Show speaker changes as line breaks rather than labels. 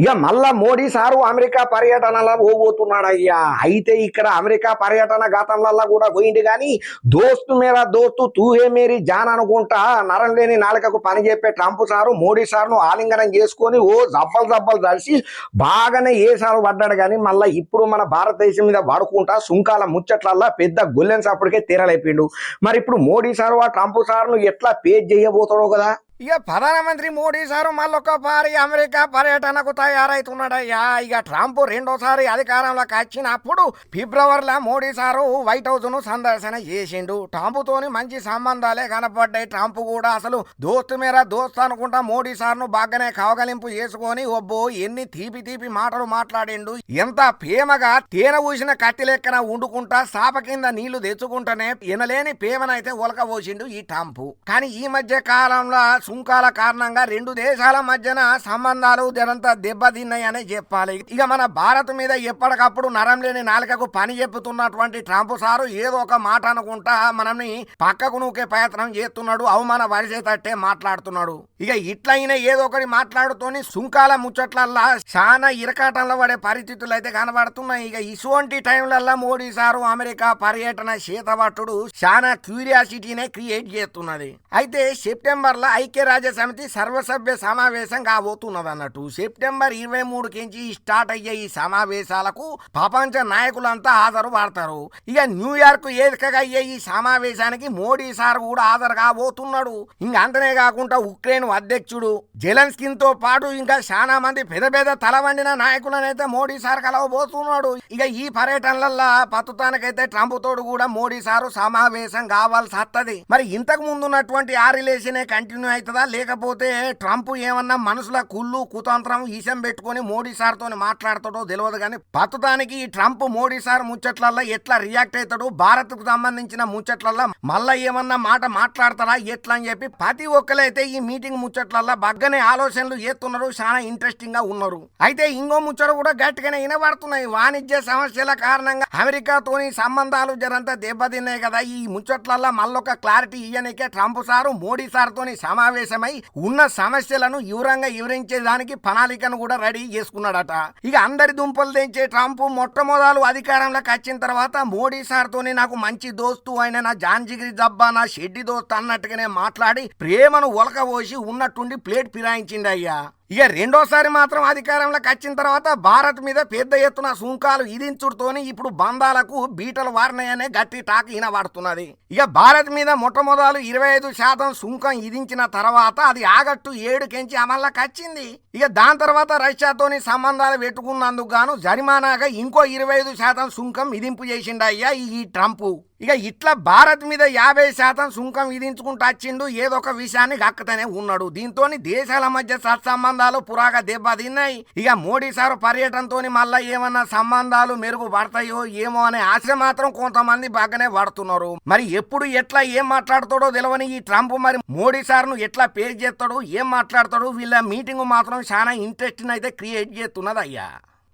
ఇక మళ్ళా Modi sir America పర్యటనలో పోబోతున్నాడు అయ్యా అయితే ఇక్కడ అమెరికా పర్యటన గతంలో కూడా పోయింది కానీ దోస్తు మీద దోస్తు తూహే మేరీ జాన్ అనుకుంటా నరం లేని నాలుకకు పని చెప్పే ట్రంప్ సారు మోడీ సార్ను ఆలింగనం చేసుకొని ఓ జబ్బలు జబ్బలు కలిసి బాగానే ఏసాలు పడ్డాడు కానీ మళ్ళీ ఇప్పుడు మన భారతదేశం మీద పడుకుంటా సుంకాల ముచ్చట్లల్లా పెద్ద గుల్లెన్స్ అప్పటికే తీరలేపిండు. మరి ఇప్పుడు మోడీ సారు ఆ ట్రంప్ సార్ను ఎట్లా పేజ్ చేయబోతాడో కదా? ఇక ప్రధానమంత్రి మోడీ సారు మళ్ళొకసారి అమెరికా పర్యటనకు తయారవుతున్నాడయ్యా ఇక ట్రంప్ రెండోసారి అధికారంలోకి వచ్చినప్పుడు ఫిబ్రవరిలో మోడీ సారు వైట్ హౌస్ను సందర్శన చేసిండు. ట్రంప్తోని మంచి సంబంధాలే కనపడ్డాయి. ట్రంప్ కూడా అసలు దోస్తు మేర దోస్తు అనుకుంటా మోడీ సార్ను బాగానే కవగలింపు చేసుకొని ఒబ్బో ఎన్ని తీపి తీపి మాటలు మాట్లాడిండు. ఎంత ప్రేమగా తేనె ఊసిన కత్తి లెక్కన వండుకుంటా సాప కింద నీళ్ళు తెచ్చుకుంటానే ఎనలేని ప్రేమనైతే ఒలకబోసిండు ఈ ట్రంప్. కానీ ఈ మధ్య కాలంలో సుంకాల కారణంగా రెండు దేశాల మధ్యన సంబంధాలు జరంతా దెబ్బతిన్నాయని చెప్పాలి. ఇక మన భారత్ మీద ఎప్పటికప్పుడు నరం లేని నాలుకకు పని చెప్పుతున్నటువంటి ట్రంప్ సారు ఏదో ఒక మాట అనుకుంటా మనల్ని పక్కకు నూకే ప్రయత్నం చేస్తున్నాడు అవమాన వరిసేటట్టే మాట్లాడుతున్నాడు. ఇక ఇట్లయినా ఏదో ఒకటి మాట్లాడుతూని సుంకాల ముచ్చట్లల్లా చాలా ఇరకాటంలో పడే పరిస్థితులు అయితే కనబడుతున్నాయి. ఇక ఇటువంటి టైంలల్లా మోడీ సారు అమెరికా పర్యటన శీతభట్టుడు చాలా క్యూరియాసిటీనే క్రియేట్ చేస్తున్నది. అయితే సెప్టెంబర్లో ఐక్యరాజ్య సమితి సర్వసభ్య సమావేశం కాబోతున్నదన్నట్టు సెప్టెంబర్ ఇరవై మూడు కించి స్టార్ట్ అయ్యే ఈ సమావేశాలకు ప్రపంచ నాయకులంతా హాజరు పడతారు ఇక న్యూయార్క్ ఏదికగా అయ్యే ఈ సమావేశానికి మోడీ సార్ కూడా హాజరు కాబోతున్నాడు ఇంకా అంతనే కాకుండా ఉక్రెయిన్ అధ్యక్షుడు జెలెన్స్కిన్తో పాటు ఇంకా చాలా మంది పెద్ద పెద్ద తల వండిన నాయకులనైతే మోడీ సార్ కలవబోతున్నాడు. ఇక ఈ పర్యటనలల్లో పతుతానికైతే ట్రంప్ తోడు కూడా మోడీ సారు సమావేశం కావాల్సి వస్తుంది మరి ఇంతకు ముందు ఉన్నటువంటి ఆ రిలేషనే కంటిన్యూ అవుతుందా? లేకపోతే ట్రంప్ ఏమన్నా మనసులో కుళ్ళు కుతంత్రం ఈశం పెట్టుకొని మోడీ సార్ తోని మాట్లాడతాడో తెలియదు కానీ పత్తుతానికి ఈ ట్రంప్ మోడీ సార్ ముచ్చట్లల్లో ఎట్లా రియాక్ట్ అవుతాడు? భారత్కు సంబంధించిన ముచ్చట్లల్లో మళ్ళా ఏమన్నా మాట మాట్లాడతారా? ఎట్లా అని చెప్పి ప్రతి ఒక్కరైతే ఈ మీటింగ్ ముచ్చట్లల్లో బగ్గనే ఆలోచనలు చేస్తున్నారు చాలా ఇంట్రెస్టింగ్గా ఉన్నారు. అయితే ఇంకో ముచ్చట కూడా గట్టిగానే వినబడుతున్నాయి. వాణిజ్య సమస్యల కారణంగా అమెరికాతోని సంబంధాలు జరంతా దెబ్బతిన్నాయి కదా. ఈ ముచ్చట్లల్లో మళ్ళొక క్లారిటీ ఇయ్యనికే ట్రంప్ సారు మోడీ సార్ తోని సమావేశమై ఉన్న సమస్యలను వివరంగా వివరించేదానికి ప్రణాళికను కూడా రెడీ చేసుకున్నాడట. ఇక అందరి దుంపలు తెంచే ట్రంప్ మొట్టమొదలు అధికారంలోకి వచ్చిన తర్వాత మోడీ సార్తోనే నాకు మంచి దోస్తు ఆయన నా జాన్జిగిరి జబ్బా నా షెడ్డి దోస్తు అన్నట్టుగానే మాట్లాడి ప్రేమను ఒలకబోసి ఉన్నట్టుండి ప్లేట్ ఫిరాయించింది అయ్యా ఇక రెండోసారి మాత్రం అధికారంలోకి వచ్చిన తర్వాత భారత్ మీద పెద్ద ఎత్తున సుంకాలు ఇదించుడుతోని ఇప్పుడు బంధాలకు బీటలు వారినాయనే గట్టి టాక్ ఈనబడుతున్నది ఇక భారత్ మీద మొట్టమొదలు ఇరవై ఐదు శాతం సుంకం ఇదించిన తర్వాత అది ఆగట్టు ఏడుకెంచి అమల్లోకి వచ్చింది. ఇక దాని తర్వాత రష్యాతోని సంబంధాలు పెట్టుకున్నందుకు గాను జరిమానాగా ఇంకో ఇరవై ఐదు శాతం సుంకం విధింపు చేసిండయ్యా ఈ ట్రంప్. ఇక ఇట్లా భారత్ మీద యాభై శాతం సుంకం విధించుకుంటూ వచ్చిండు ఏదో ఒక విషయాన్ని గక్కతనే ఉన్నాడు. దీంతో దేశాల మధ్య సంబంధాలు పురాగా దెబ్బతిన్నాయి. ఇక మోడీ సార్ పర్యటనతో మళ్ళా ఏమన్నా సంబంధాలు మెరుగుపడతాయో ఏమో అనే ఆశ మాత్రం కొంతమంది బాగానే పడుతున్నారు. మరి ఎప్పుడు ఎట్లా ఏం మాట్లాడతాడో తెలియని ఈ ట్రంప్ మరి మోడీ సార్ను ఎట్లా పేరు చేస్తాడు ఏం మాట్లాడతాడు వీళ్ళ మీటింగ్ మాత్రం చాలా ఇంట్రెస్టింగ్ అయితే క్రియేట్ చేస్తున్నది అయ్యా